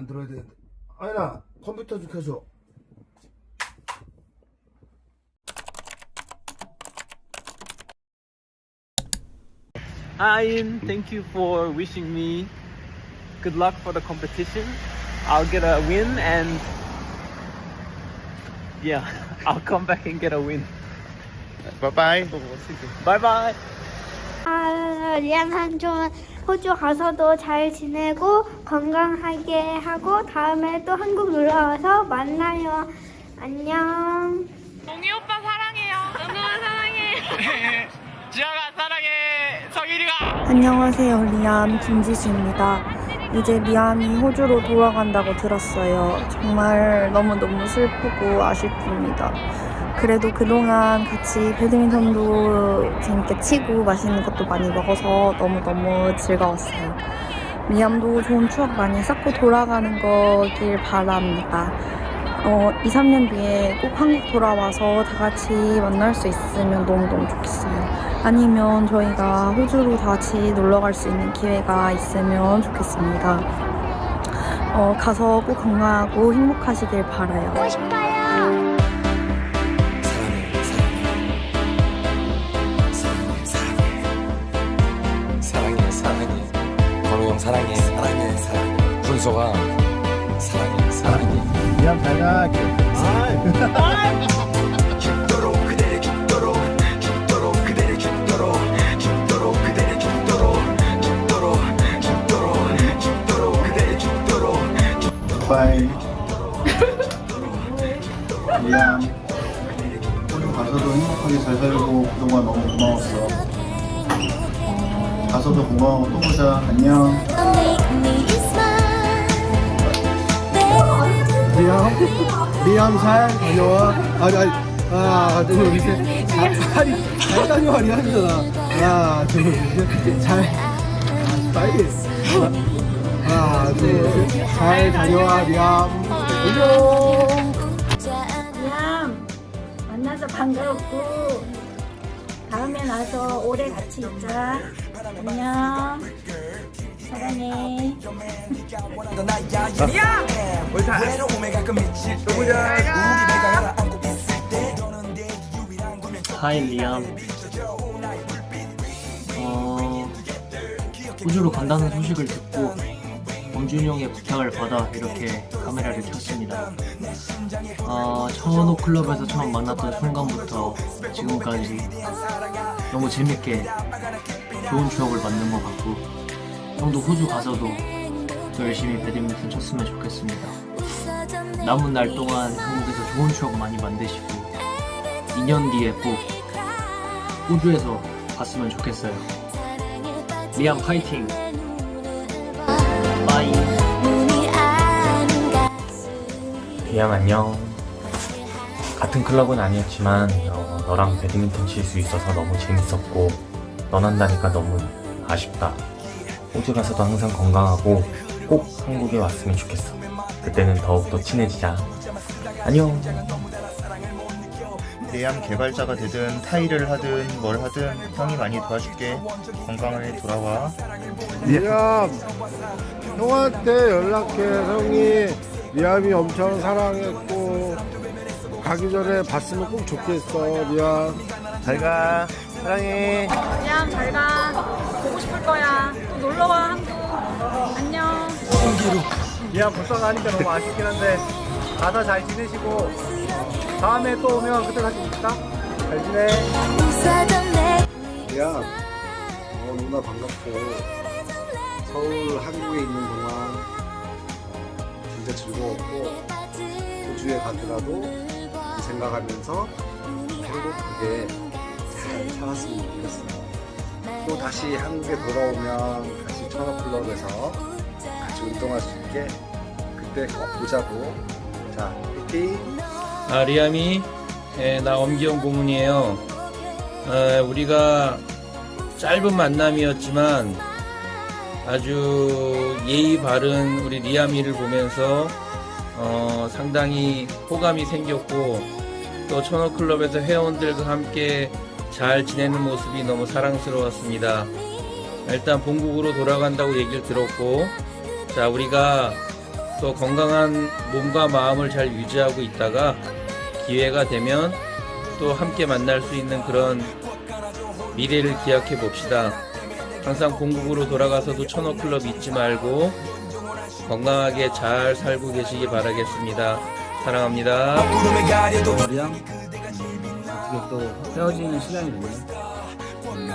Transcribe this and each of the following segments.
만들어야 되는데. 아니나 컴퓨터 좀 켜줘. Hi, Ian. Thank you for wishing me good luck for the competition. I'll get a win and yeah, I'll come back and get a win. 바이바이. Bye bye. 호주 가서도 잘 지내고 건강하게 하고 다음에 또 한국 놀러 와서 만나요. 안녕. 동희 오빠 사랑해요. 은우아 사랑해. 지아가 사랑해. 성일이가. 안녕하세요. 리암 김지수입니다. 이제 미암이 호주로 돌아간다고 들었어요. 정말 너무너무 슬프고 아쉽습니다. 그래도 그동안 같이 배드민턴도 재밌게 치고 맛있는 것도 많이 먹어서 너무너무 즐거웠어요. 미암도 좋은 추억 많이 쌓고 돌아가는 거길 바랍니다. 어, 2, 3년 뒤에 꼭 한국 돌아와서 다 같이 만날 수 있으면 너무너무 좋겠어요. 아니면 저희가 호주로 다 같이 놀러 갈 수 있는 기회가 있으면 좋겠습니다. 어, 가서 꼭 건강하고 행복하시길 바라요. 보고 싶어요. 사랑해 사랑해 건우 형 사랑해 사랑해 사랑해 준서가 사랑해 사랑해 미안 가서도 행복하게 잘 살고 그동안 너무 고마웠어. 가서도 고마워. 또 보자. 안녕. 미안. 미안 잘 다녀와. 아니 아니. 하나 둘 셋. 잘 아니 잘 다녀와 리안이잖아. 하나 둘 셋. 잘. 아, 빨리. 하나 둘 셋. 잘 다녀와 리안. 안녕. 미암 만나서 반가웠고 다음에 나서 오래 같이 있자. 안녕. 사랑해. Hi, Liam. 어, 호주로 간다는 소식을 듣고 범준이 형의 부탁을 받아 이렇게 카메라를 켰습니다. 어, 천호 클럽에서 처음 만났던 순간부터 지금까지 너무 재밌게 좋은 추억을 만든 것 같고 형도 호주 가서도 더 열심히 배드민턴 쳤으면 좋겠습니다. 남은 날 동안 한국에서 좋은 추억 많이 만드시고 2년 뒤에 꼭 호주에서 봤으면 좋겠어요. 리암 파이팅! 바이! 리암 안녕. 같은 클럽은 아니었지만 어, 너랑 배드민턴 칠 수 있어서 너무 재밌었고 떠난다니까 너무 아쉽다. 호주 가서도 항상 건강하고 꼭 한국에 왔으면 좋겠어. 그때는 더욱더 친해지자. 안녕. 대양 개발자가 되든 타일을 하든 뭘 하든 형이 많이 도와줄게. 건강하게 돌아와. 리암 형한테 연락해 형이 리암이 엄청 사랑했고 가기 전에 봤으면 꼭 좋겠어 리암 잘 가. 사랑해. 리암 잘 가. 보고 싶을 거야. 또 놀러 와 한국. 안녕. 벌써 가니까 너무 아쉽긴 한데 가서 잘 지내시고 다음에 또 오면 그때 다시 봅시다. 잘 지내. 리암 어, 누나 반갑고 서울 한국에 있는 동안 어, 진짜 즐거웠고 호주에 가더라도 이 생각하면서 행복하게 잘 살았으면 좋겠어 또 다시 한국에 돌아오면 다시 천호클럽에서 같이 운동할 수 있게 그때 꼭 보자고 자 화이팅 아, 리암이, 예, 나 엄기영 고문이에요. 어, 우리가 짧은 만남이었지만 아주 예의 바른 우리 리암이를 보면서 어, 상당히 호감이 생겼고 또 천호클럽에서 회원들과 함께 잘 지내는 모습이 너무 사랑스러웠습니다. 일단 본국으로 돌아간다고 얘기를 들었고 자 우리가 또 건강한 몸과 마음을 잘 유지하고 있다가 기회가 되면 또 함께 만날 수 있는 그런 미래를 기약해 봅시다. 항상 공국으로 돌아가서도 천호클럽 잊지 말고 건강하게 잘 살고 계시기 바라겠습니다. 사랑합니다. 우리랑 어떻게 또 헤어지는 시간이 됐네. 음,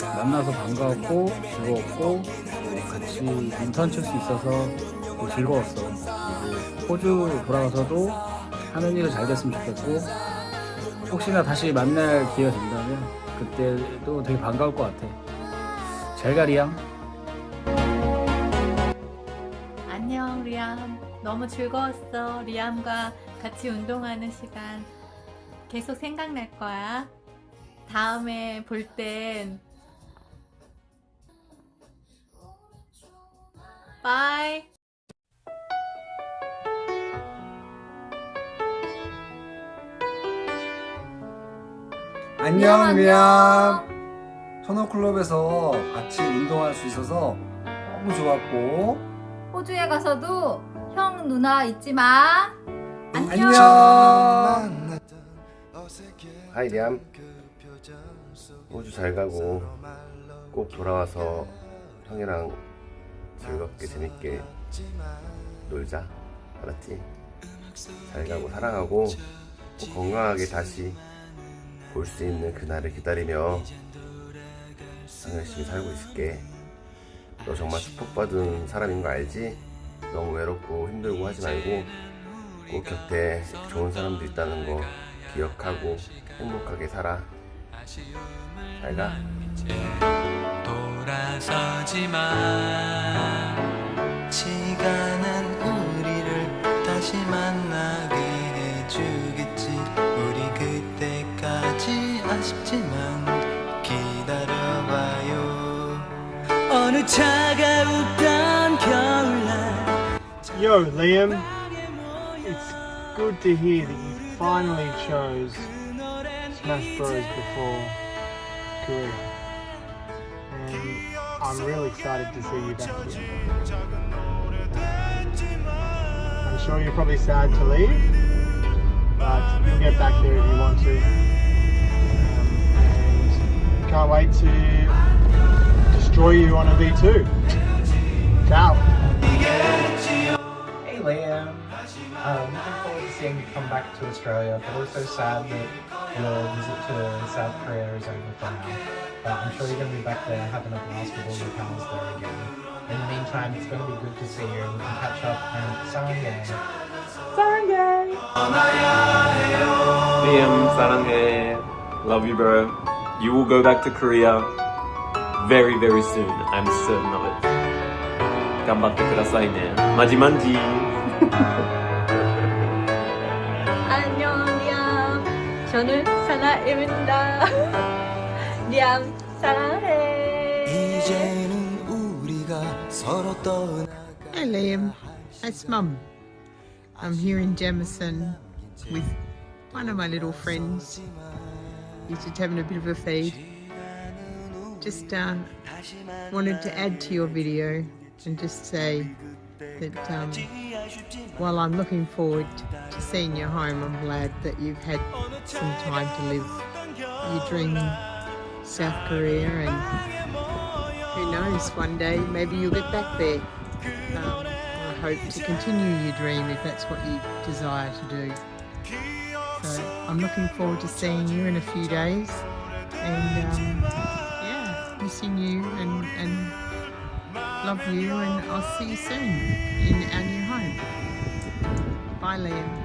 만나서 반가웠고 즐거웠고 또 같이 인턴 칠수 있어서 또 즐거웠어. 그리고 호주 돌아가서도 하는 일을 잘 됐으면 좋겠고 혹시나 다시 만날 기회가 된다면 그때도 되게 반가울 것 같아. 잘 가, 리양. 안녕 리암 너무 즐거웠어 리암과 같이 운동하는 시간 계속 생각날 거야 다음에 볼 땐 바이 안녕. 리암 천호클럽에서 같이 운동할 수 있어서 너무 좋았고. 호주에 가서도 형 누나 잊지 마. 안녕. 안녕. 하이 리암 호주 잘 가고 꼭 돌아와서 형이랑 즐겁게 재밌게 놀자 알았지? 잘 가고 사랑하고 꼭 건강하게 다시 볼 수 있는 그날을 기다리며 형 열심히 살고 있을게 너 정말 축복받은 사람인 거 알지? 너무 외롭고 힘들고 하지 말고 꼭 곁에 좋은 사람도 있다는 거 기억하고 행복하게 살아. 잘 가. 돌아서지 마 Yo Liam It's good to hear that you finally chose Smash Bros before Korea and I'm really excited to see you back here I'm sure you're probably sad to leave, but you'll get back there if you want to. Um, and can't wait to destroy you on a V2. back to Australia, but also sad that your visit to South Korea is over for now. But I'm sure you're going to be back there having a blast with all your pals there again. In the meantime, it's going to be good to see you and we can catch up and saranghae. Saranghae! Liam, saranghae. Love you, bro. You will go back to Korea very, very soon. I'm certain of it. 頑張ってくださいね。マジマンジー 사나입니다 리암 사랑해 이제는 우리가 서로 떠나 Hey Liam, it's Mum. I'm here in Jamison with one of my little friends. He's just having a bit of a feed. Just uh, wanted to add to your video and just say that um, while I'm looking forward to seeing you home, I'm glad that you've had some time to live dream South Korea and who knows, one day maybe you'll get back there. Um, I hope to continue your dream if that's what you desire to do. So I'm looking forward to seeing you in a few days and um, yeah, missing you and, and love you and I'll see you soon in our new home. Bye Liam.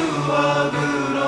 약속